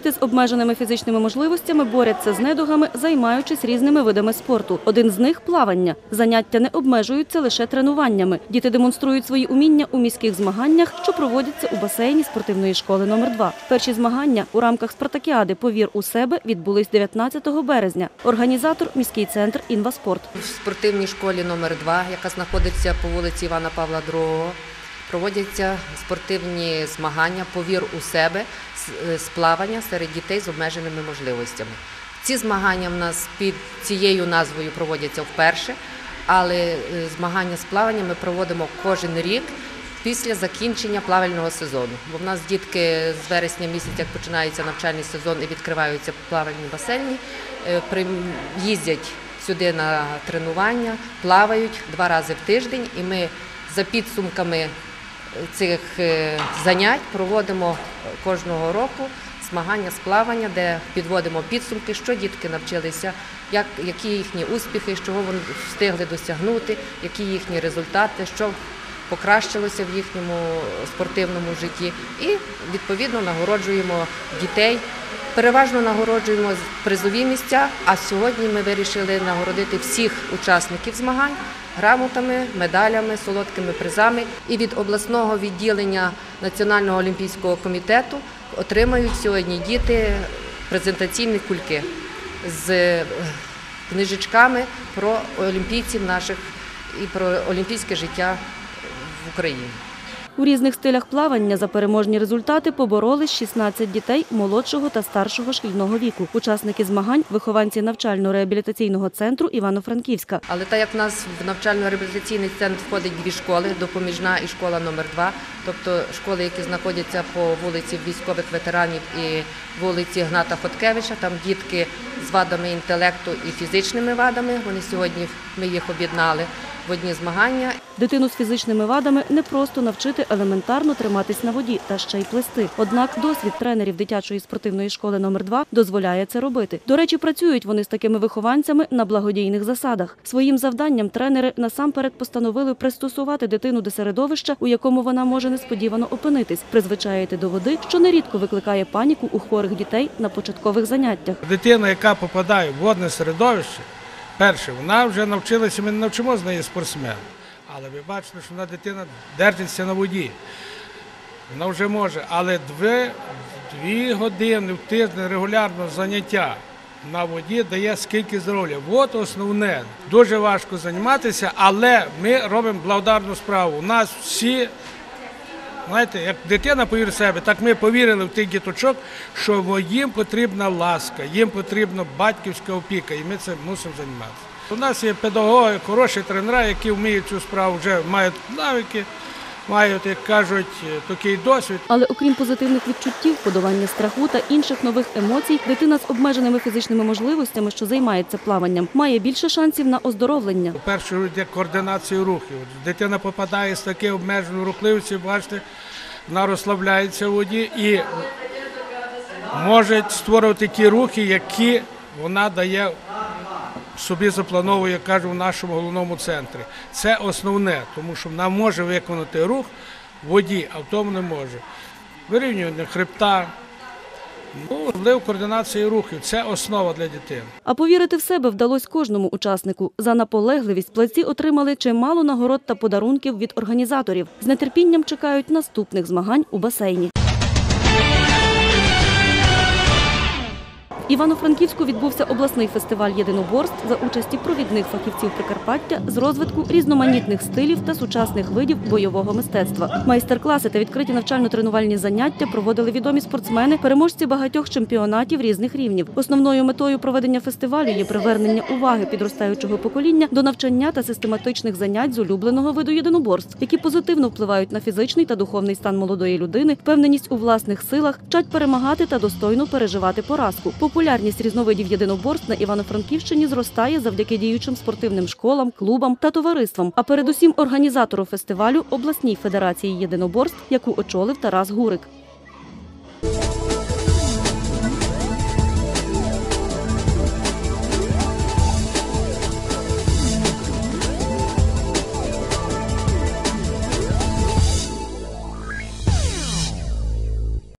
Діти з обмеженими фізичними можливостями борються з недугами, займаючись різними видами спорту. Один з них плавання. Заняття не обмежуються лише тренуваннями. Діти демонструють свої уміння у міських змаганнях, що проводяться у басейні спортивної школи номер 2 Перші змагання у рамках спартакіади Повір у себе відбулись 19 березня. Організатор міський центр Інваспорт. В спортивній школі номер 2 яка знаходиться по вулиці Івана Павла II, проводяться спортивні змагання Повір у себе з- з плавання серед дітей з обмеженими можливостями. Ці змагання в нас під цією назвою проводяться вперше, але е, змагання з плавання ми проводимо кожен рік. Після закінчення плавального сезону, бо в нас дітки з вересня місяця, як починається навчальний сезон і відкриваються плавальні басейни, е, їздять сюди на тренування, плавають два рази в тиждень, і ми за підсумками цих е, занять проводимо кожного року змагання з плавання, де підводимо підсумки, що дітки навчилися, як, які їхні успіхи, чого вони встигли досягнути, які їхні результати, що покращилося в їхньому спортивному житті. І відповідно нагороджуємо дітей. Переважно нагороджуємо призові місця, а сьогодні ми вирішили нагородити всіх учасників змагань грамотами, медалями, солодкими призами. І від обласного відділення Національного олімпійського комітету отримають сьогодні діти презентаційні кульки з е, книжечками про олімпійців наших і про олімпійське життя в Україні. У різних стилях плавання за переможні результати поборолись 16 дітей молодшого та старшого шкільного віку. Учасники змагань – вихованці навчально-реабілітаційного центру Івано-Франківська. Але так як в нас в навчально-реабілітаційний центр входить дві школи, допоміжна і школа номер 2 тобто школи, які знаходяться по вулиці військових ветеранів і вулиці Гната Хоткевича, там дітки з вадами інтелекту і фізичними вадами. Вони сьогодні ми їх об'єднали в одні змагання. Дитину з фізичними вадами не просто навчити елементарно триматись на воді та ще й плести. Однак досвід тренерів дитячої спортивної школи номер 2 дозволяє це робити. До речі, працюють вони з такими вихованцями на благодійних засадах. Своїм завданням тренери насамперед постановили пристосувати дитину до середовища, у якому вона може несподівано опинитись, призвичаїти до води, що нерідко викликає паніку у хворих дітей на початкових заняттях. Дитина, яка попадає в водне середовище, перше, вона вже навчилася, ми не навчимо з неї спортсмен. Але ви бачите, що вона дитина держиться на воді. Вона вже може, але дві, дві години в тиждень регулярно заняття на воді дає скільки здоров'я. От основне. Дуже важко займатися, але ми робимо благодарну справу. У нас всі Знаєте, як дитина повірить себе, так ми повірили в тих діточок, що їм потрібна ласка, їм потрібна батьківська опіка, і ми цим мусимо займатися. У нас є педагоги, хороші тренери, які вміють цю справу, вже мають навики, мають, як кажуть, такий досвід. Але окрім позитивних відчуттів, подолання страху та інших нових емоцій, дитина з обмеженими фізичними можливостями, що займається плаванням, має більше шансів на оздоровлення. По-перше, йде координація рухів. Дитина попадає з такої обмеженої рухливості, бачите, вона розслабляється в воді і може створювати ті рухи, які вона дає собі заплановує, я кажу, в нашому головному центрі. Це основне, тому що вона може виконати рух в воді, а в тому не може. Вирівнювання хребта, ну, можливо, координація рухів це основа для дитини. А повірити в себе вдалося кожному учаснику. За наполегливість плеці отримали чимало нагород та подарунків від організаторів. З нетерпінням чекають наступних змагань у басейні. Івано-Франківську відбувся обласний фестиваль єдиноборств за участі провідних фахівців Прикарпаття з розвитку різноманітних стилів та сучасних видів бойового мистецтва. Майстер-класи та відкриті навчально-тренувальні заняття проводили відомі спортсмени, переможці багатьох чемпіонатів різних рівнів. Основною метою проведення фестивалю є привернення уваги підростаючого покоління до навчання та систематичних занять з улюбленого виду єдиноборств, які позитивно впливають на фізичний та духовний стан молодої людини, впевненість у власних силах, вчать перемагати та достойно переживати поразку. Популярність різновидів єдиноборств на Івано-Франківщині зростає завдяки діючим спортивним школам, клубам та товариствам, а передусім організатору фестивалю обласній федерації єдиноборств, яку очолив Тарас Гурик.